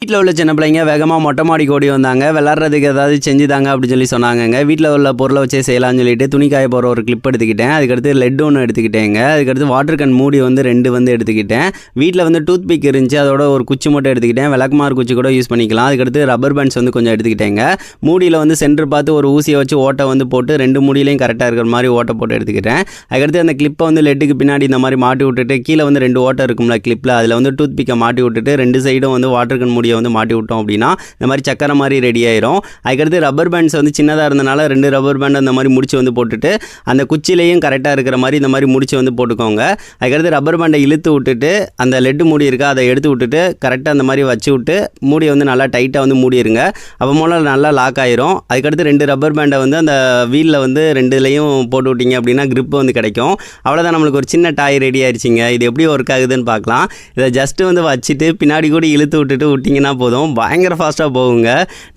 வீட்டில் உள்ள சின்ன பிள்ளைங்க வேகமாக மொட்டை மாடி ஓடி வந்தாங்க. விளாட்றதுக்கு ஏதாவது செஞ்சுதாங்க அப்படின்னு சொல்லி சொன்னாங்கங்க. வீட்டில் உள்ள பொருளை வச்சே செய்யலாம்னு சொல்லிட்டு துணி காய போகிற ஒரு கிளிப் எடுத்துக்கிட்டேன். அதுக்கடுத்து லெட் ஒன்று எடுத்துக்கிட்டேங்க. அதுக்கடுத்து வாட்டர் கன் மூடி வந்து ரெண்டு வந்து எடுத்துக்கிட்டேன். வீட்டில் வந்து டூத் பிக் இருந்துச்சு. அதோட ஒரு குச்சி மட்டும் எடுத்துக்கிட்டேன். விளக்குமாறு குச்சி கூட யூஸ் பண்ணிக்கலாம். அதுக்கடுத்து ரப்பர் பேண்ட்ஸ் வந்து கொஞ்சம் எடுத்துக்கிட்டேங்க. மூடியில் வந்து சென்டர் பார்த்து ஒரு ஊசியை வச்சு ஓட்டை வந்து போட்டு ரெண்டு மூடியிலையும் கரெக்டாக இருக்கிற மாதிரி ஓட்டை போட்டு எடுத்துக்கிட்டேன். அதுக்கடுத்து அந்த கிளிப்பை வந்து லெட்டுக்கு பின்னாடி இந்த மாதிரி மாட்டி விட்டுட்டு கீழே வந்து ரெண்டு ஓட்டை இருக்கும்ல கிளிப்பில் அதில் வந்து டூத் பிக்கை மாட்டி விட்டுட்டு ரெண்டு சைடும் வந்து வாட்டர் கன் மூடி மூடியை வந்து மாட்டி விட்டோம் அப்படின்னா இந்த மாதிரி சக்கரை மாதிரி ரெடி ஆயிரும். அதுக்கடுத்து ரப்பர் பேண்ட்ஸ் வந்து சின்னதாக இருந்தனால ரெண்டு ரப்பர் பேண்ட் அந்த மாதிரி முடிச்சு வந்து போட்டுட்டு அந்த குச்சிலையும் கரெக்டாக இருக்கிற மாதிரி இந்த மாதிரி முடிச்சு வந்து போட்டுக்கோங்க. அதுக்கடுத்து ரப்பர் பேண்டை இழுத்து விட்டுட்டு அந்த லெட்டு மூடி இருக்கா அதை எடுத்து விட்டுட்டு கரெக்டாக அந்த மாதிரி வச்சு விட்டு மூடியை வந்து நல்லா டைட்டாக வந்து மூடிடுங்க அப்போ மூலம் நல்லா லாக் ஆயிரும். அதுக்கடுத்து ரெண்டு ரப்பர் பேண்டை வந்து அந்த வீலில் வந்து ரெண்டுலேயும் போட்டு விட்டிங்க அப்படின்னா grip வந்து கிடைக்கும். அவ்வளோதான் நம்மளுக்கு ஒரு சின்ன டாய் ரெடி ஆயிடுச்சிங்க இது எப்படி ஒர்க் ஆகுதுன்னு பார்க்கலாம். இதை ஜஸ்ட்டு வந்து வச்சுட்டு பின்னாடி கூட இழுத்து விட்டுட்டு விட்டிங்க விட்டிங்கன்னா போதும். பயங்கர ஃபாஸ்ட்டாக போகுங்க.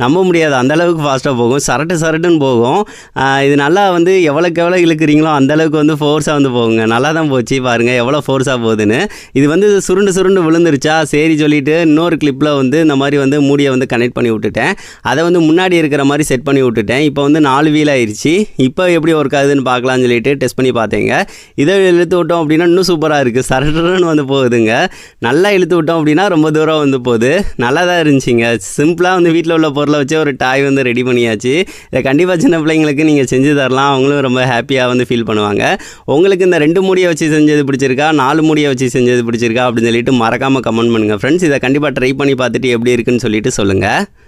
நம்ப முடியாது. அந்தளவுக்கு ஃபாஸ்ட்டாக போகும். சரட்டு சரட்டுன்னு போகும். இது நல்லா வந்து எவ்வளோக்கு எவ்வளோ இழுக்கிறீங்களோ அந்தளவுக்கு வந்து ஃபோர்ஸாக வந்து போகுங்க. நல்லா தான் போச்சு பாருங்கள் எவ்வளோ ஃபோர்ஸாக போகுதுன்னு. இது வந்து சுருண்டு சுருண்டு விழுந்துருச்சா? சரி சொல்லிட்டு இன்னொரு கிளிப்பில் வந்து இந்த மாதிரி வந்து மூடியை வந்து கனெக்ட் பண்ணி விட்டுட்டேன். அதை வந்து முன்னாடி இருக்கிற மாதிரி செட் பண்ணி விட்டுட்டேன். இப்போ வந்து நாலு வீல் ஆயிடுச்சு இப்போ எப்படி ஒர்க் ஆகுதுன்னு பார்க்கலாம்னு சொல்லிட்டு டெஸ்ட் பண்ணி பார்த்தேங்க. இதை இழுத்து விட்டோம் அப்படின்னா இன்னும் சூப்பராக இருக்குது சரட்டுன்னு வந்து போகுதுங்க. நல்லா இழுத்து விட்டோம் அப்படின்னா ரொம்ப தூரம் வந்து போகுது. நல்லா தான் இருந்துச்சுங்க. சிம்பிளாக வந்து வீட்டில் உள்ள பொருளை வச்சு ஒரு டாய் வந்து ரெடி பண்ணியாச்சு. இதை கண்டிப்பாக சின்ன பிள்ளைங்களுக்கு நீங்கள் செஞ்சு தரலாம். அவங்களும் ரொம்ப ஹாப்பியாக வந்து ஃபீல் பண்ணுவாங்க. உங்களுக்கு இந்த ரெண்டு மூடியை வச்சு செஞ்சது பிடிச்சிருக்கா? நாலு மூடியை வச்சு செஞ்சது பிடிச்சிருக்கா? அப்படின்னு சொல்லிட்டு மறக்காமல் கமெண்ட் பண்ணுங்கள் ஃப்ரெண்ட்ஸ் இதை கண்டிப்பாக ட்ரை பண்ணி பார்த்துட்டு எப்படி இருக்குன்னு சொல்லிட்டு சொல்லுங்கள்